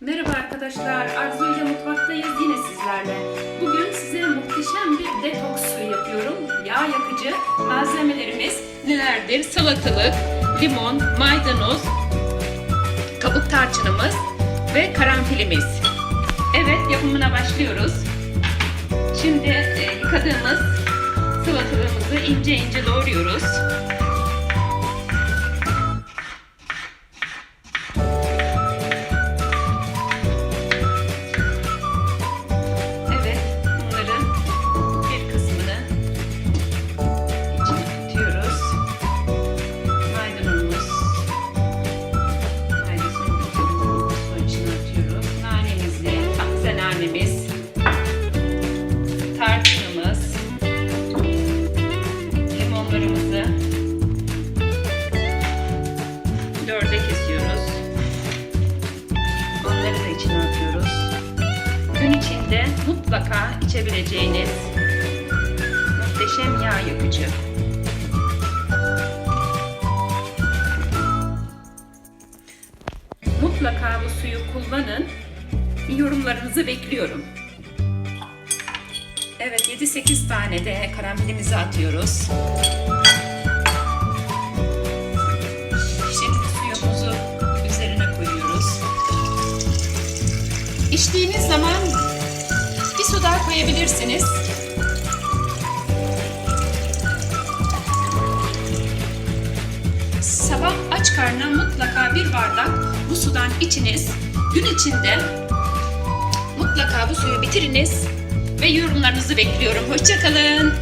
Merhaba arkadaşlar, Arzu ile mutfaktayız yine sizlerle. Bugün size muhteşem bir detoks suyu yapıyorum. Yağ yakıcı malzemelerimiz nelerdir? Salatalık, limon, maydanoz, kabuk tarçınımız ve karanfilimiz. Evet, yapımına başlıyoruz. Şimdi e, yıkadığımız salatalığımızı ince ince doğruyoruz. Tarçınımız, limonlarımızı dörde kesiyoruz. Onları da içine atıyoruz gün içinde mutlaka içebileceğiniz muhteşem yağ yakıcı. Mutlaka bu suyu kullanın. Yorumlarınızı bekliyorum. Evet 7-8 tane de karanfilimizi atıyoruz. Şimdi suyumuzu üzerine koyuyoruz. İçtiğiniz zaman bir su daha koyabilirsiniz. Sabah aç karnına mutlaka bir bardak bu sudan içiniz. Gün içinde mutlaka bu suyu bitiriniz ve yorumlarınızı bekliyorum. Hoşçakalın.